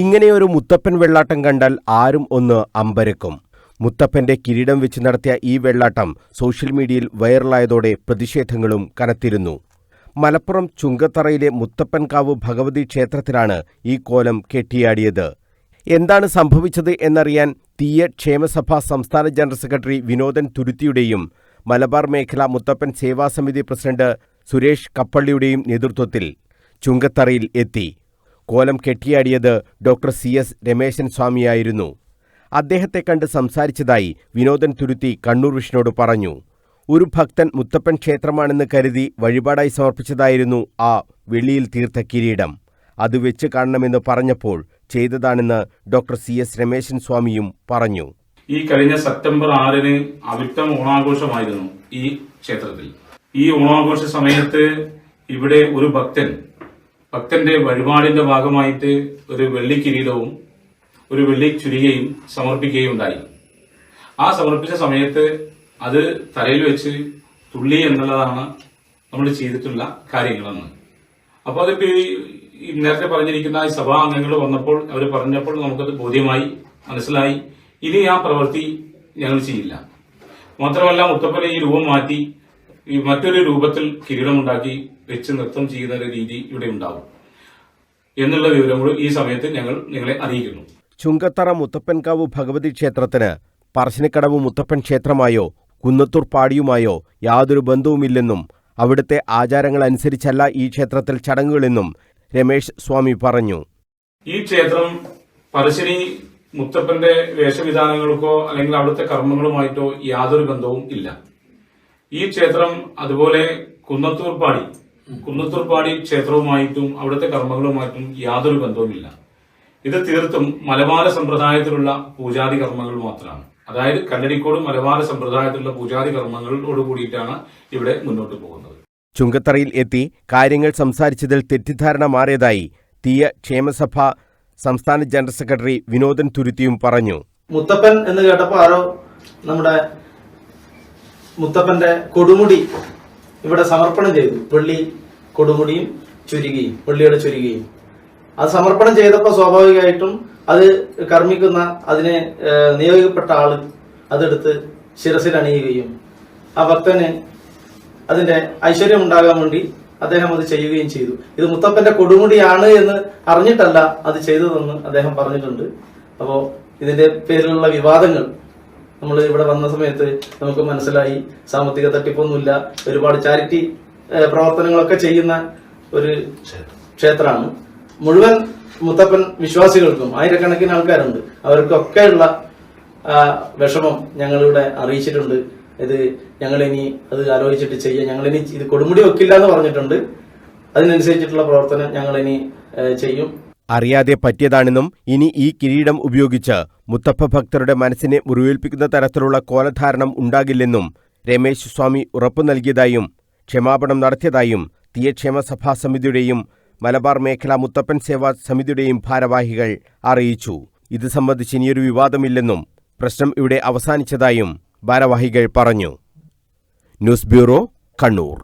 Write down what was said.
ഇങ്ങനെയൊരു മുത്തപ്പൻ വെള്ളാട്ടം കണ്ടാൽ ആരും ഒന്ന് അമ്പരക്കും. മുത്തപ്പന്റെ കിരീടം വെച്ച് നടത്തിയ ഈ വെള്ളാട്ടം സോഷ്യൽ മീഡിയയിൽ വൈറലായതോടെ പ്രതിഷേധങ്ങളും കനത്തിരുന്നു. മലപ്പുറം ചുങ്കത്തറയിലെ മുത്തപ്പൻകാവ് ഭഗവതി ക്ഷേത്രത്തിലാണ് ഈ കോലം കെട്ടിയാടിയത്. എന്താണ് സംഭവിച്ചത് എന്നറിയാൻ തീയ ക്ഷേമസഭ സംസ്ഥാന ജനറൽ സെക്രട്ടറി വിനോദൻ തുരുത്തിയുടെയും മലബാർ മേഖല മുത്തപ്പൻ സേവാസമിതി പ്രസിഡന്റ് സുരേഷ് കപ്പള്ളിയുടെയും നേതൃത്വത്തിൽ ചുങ്കത്തറയിൽ എത്തി. കോലം കെട്ടിയാടിയത് ഡോക്ടർ സി എസ് രമേശൻ സ്വാമിയായിരുന്നു. അദ്ദേഹത്തെ കണ്ട് സംസാരിച്ചതായി വിനോദൻ തുരുത്തി കണ്ണൂർ വിഷ്ണുവോട് പറഞ്ഞു. ഒരു ഭക്തൻ മുത്തപ്പൻ ക്ഷേത്രമാണെന്ന് കരുതി വഴിപാടായി സമർപ്പിച്ചതായിരുന്നു ആ വെള്ളിയിൽ തീർത്ത കിരീടം. അത് വെച്ച് കാണണമെന്ന് പറഞ്ഞപ്പോൾ ചെയ്തതാണെന്ന് ഡോക്ടർ സി എസ് രമേശൻ സ്വാമിയും പറഞ്ഞു. ഈ കഴിഞ്ഞ സെപ്റ്റംബർ ആറിന് അവിട്ടം ഓണാഘോഷമായിരുന്നു ഈ ക്ഷേത്രത്തിൽ. ഈ ഓണാഘോഷ സമയത്ത് ഇവിടെ ഒരു ഭക്തൻ ഭക്തന്റെ വഴിപാടിന്റെ ഭാഗമായിട്ട് ഒരു വെള്ളി കിരീടവും ഒരു വെള്ളി ചുരികയും സമർപ്പിക്കുകയും ഉണ്ടായി. ആ സമർപ്പിച്ച സമയത്ത് അത് തലയിൽ വെച്ച് തുള്ളി എന്നുള്ളതാണ് നമ്മൾ ചെയ്തിട്ടുള്ള കാര്യങ്ങളെന്ന്. അപ്പോൾ അതിപ്പോ ഈ- നേരത്തെ പറഞ്ഞിരിക്കുന്ന ഈ സഭാ അംഗങ്ങൾ വന്നപ്പോൾ അവർ പറഞ്ഞപ്പോൾ നമുക്കത് ബോധ്യമായി മനസ്സിലായി. ഇനി ആ പ്രവൃത്തി ഞങ്ങൾ ചെയ്യില്ല. മാത്രമല്ല മുത്തപ്പനെ ഈ രൂപം മാറ്റി മറ്റൊരു രൂപത്തിൽ കിരീടമുണ്ടാക്കി വെച്ച് നൃത്തം ചെയ്യുന്ന ഒരു രീതി ഇവിടെ ഉണ്ടാവും. എന്നുള്ള വിവരം കൂടി ഈ സമയത്ത് ഞങ്ങൾ നിങ്ങളെ അറിയിക്കുന്നു. ചുങ്കത്തറ മുത്തപ്പൻകാവ് ഭഗവതി ക്ഷേത്രത്തിന് പറശ്ശിനിക്കടവ് മുത്തപ്പൻ ക്ഷേത്രമായോ കുന്നത്തൂർ പാടിയുമായോ യാതൊരു ബന്ധവുമില്ലെന്നും അവിടുത്തെ ആചാരങ്ങൾ അനുസരിച്ചല്ല ഈ ക്ഷേത്രത്തിൽ ചടങ്ങുകളെന്നും രമേശ് സ്വാമി പറഞ്ഞു. ഈ ക്ഷേത്രം പറശ്ശിനി മുത്തപ്പന്റെ വേഷവിധാനങ്ങൾക്കോ അല്ലെങ്കിൽ അവിടുത്തെ കർമ്മങ്ങളുമായിട്ടോ യാതൊരു ബന്ധവും ഇല്ല. ഈ ക്ഷേത്രം അതുപോലെ കുന്നത്തൂർപ്പാടി കുന്നത്തൂർപ്പാടി ക്ഷേത്രവുമായിട്ടും അവിടുത്തെ കർമ്മങ്ങളുമായിട്ടും യാതൊരു ബന്ധവുമില്ല. ഇത് തീർത്തും മലബാര സമ്പ്രദായത്തിലുള്ള പൂജാതി കർമ്മങ്ങൾ മാത്രമാണ്. അതായത് കല്ലടിക്കോട് മലബാര സമ്പ്രദായത്തിലുള്ള പൂജാതി കർമ്മങ്ങളോട് കൂടിയിട്ടാണ് ഇവിടെ മുന്നോട്ട് പോകുന്നത്. ചുങ്കത്തറയിൽ എത്തി കാര്യങ്ങൾ സംസാരിച്ചതിൽ തെറ്റിദ്ധാരണ മാറിയതായി തീയ ക്ഷേമസഭ സംസ്ഥാന ജനറൽ സെക്രട്ടറി വിനോദൻ തുരുത്തിയും പറഞ്ഞു. മുത്തപ്പൻ എന്ന് കേട്ടപ്പോ ആരോ നമ്മുടെ മുത്തപ്പന്റെ കൊടുമുടി ഇവിടെ സമർപ്പണം ചെയ്തു. വെള്ളി കൊടുമുടിയും ചുരുകിയും പുള്ളിയുടെ ചുരുകിയും. അത് സമർപ്പണം ചെയ്തപ്പോൾ സ്വാഭാവികമായിട്ടും അത് കർമ്മിക്കുന്ന അതിനെ നിയോഗിക്കപ്പെട്ട ആൾ അതെടുത്ത് ശിരസിൽ അണിയുകയും ആ ഭക്തന് അതിന്റെ ഐശ്വര്യം ഉണ്ടാകാൻ വേണ്ടി അദ്ദേഹം അത് ചെയ്യുകയും ചെയ്തു. ഇത് മുത്തപ്പന്റെ കൊടുമുടിയാണ് എന്ന് അറിഞ്ഞിട്ടല്ല അത് ചെയ്തതെന്ന് അദ്ദേഹം പറഞ്ഞിട്ടുണ്ട്. അപ്പോ ഇതിന്റെ പേരിലുള്ള വിവാദങ്ങൾ നമ്മൾ ഇവിടെ വന്ന സമയത്ത് നമുക്ക് മനസ്സിലായി. സാമ്പത്തിക തട്ടിപ്പൊന്നുമില്ല. ഒരുപാട് ചാരിറ്റി പ്രവർത്തനങ്ങളൊക്കെ ചെയ്യുന്ന ഒരു ക്ഷേത്രമാണ്. മുഴുവൻ മുത്തപ്പൻ വിശ്വാസികൾക്കും ആയിരക്കണക്കിന് ആൾക്കാരുണ്ട്. അവർക്കൊക്കെയുള്ള വിഷമം ഞങ്ങളിവിടെ അറിയിച്ചിട്ടുണ്ട്. ഇത് ഞങ്ങളിനി അത് ആലോചിച്ചിട്ട് ചെയ്യാം. ഞങ്ങളിനി ഇത് കൊടുമുടി വെക്കില്ല എന്ന് പറഞ്ഞിട്ടുണ്ട്. അതിനനുസരിച്ചിട്ടുള്ള പ്രവർത്തനം ഞങ്ങളിനി ചെയ്യും. അറിയാതെ പറ്റിയതാണെന്നും ഇനി ഈ കിരീടം ഉപയോഗിച്ച് മുത്തപ്പ ഭക്തരുടെ മനസ്സിനെ മുറിവേൽപ്പിക്കുന്ന തരത്തിലുള്ള കോലധാരണം ഉണ്ടാകില്ലെന്നും രമേശ് സ്വാമി ഉറപ്പു നൽകിയതായും ക്ഷമാപണം നടത്തിയതായും തീയക്ഷേമ സഭാ സമിതിയുടെയും മലബാർ മേഖലാ മുത്തപ്പൻ സേവാ സമിതിയുടെയും ഭാരവാഹികൾ അറിയിച്ചു. ഇത് സംബന്ധിച്ച് ഇനിയൊരു വിവാദമില്ലെന്നും പ്രശ്നം ഇവിടെ അവസാനിച്ചതായും ഭാരവാഹികൾ പറഞ്ഞു. News bureau Kannur.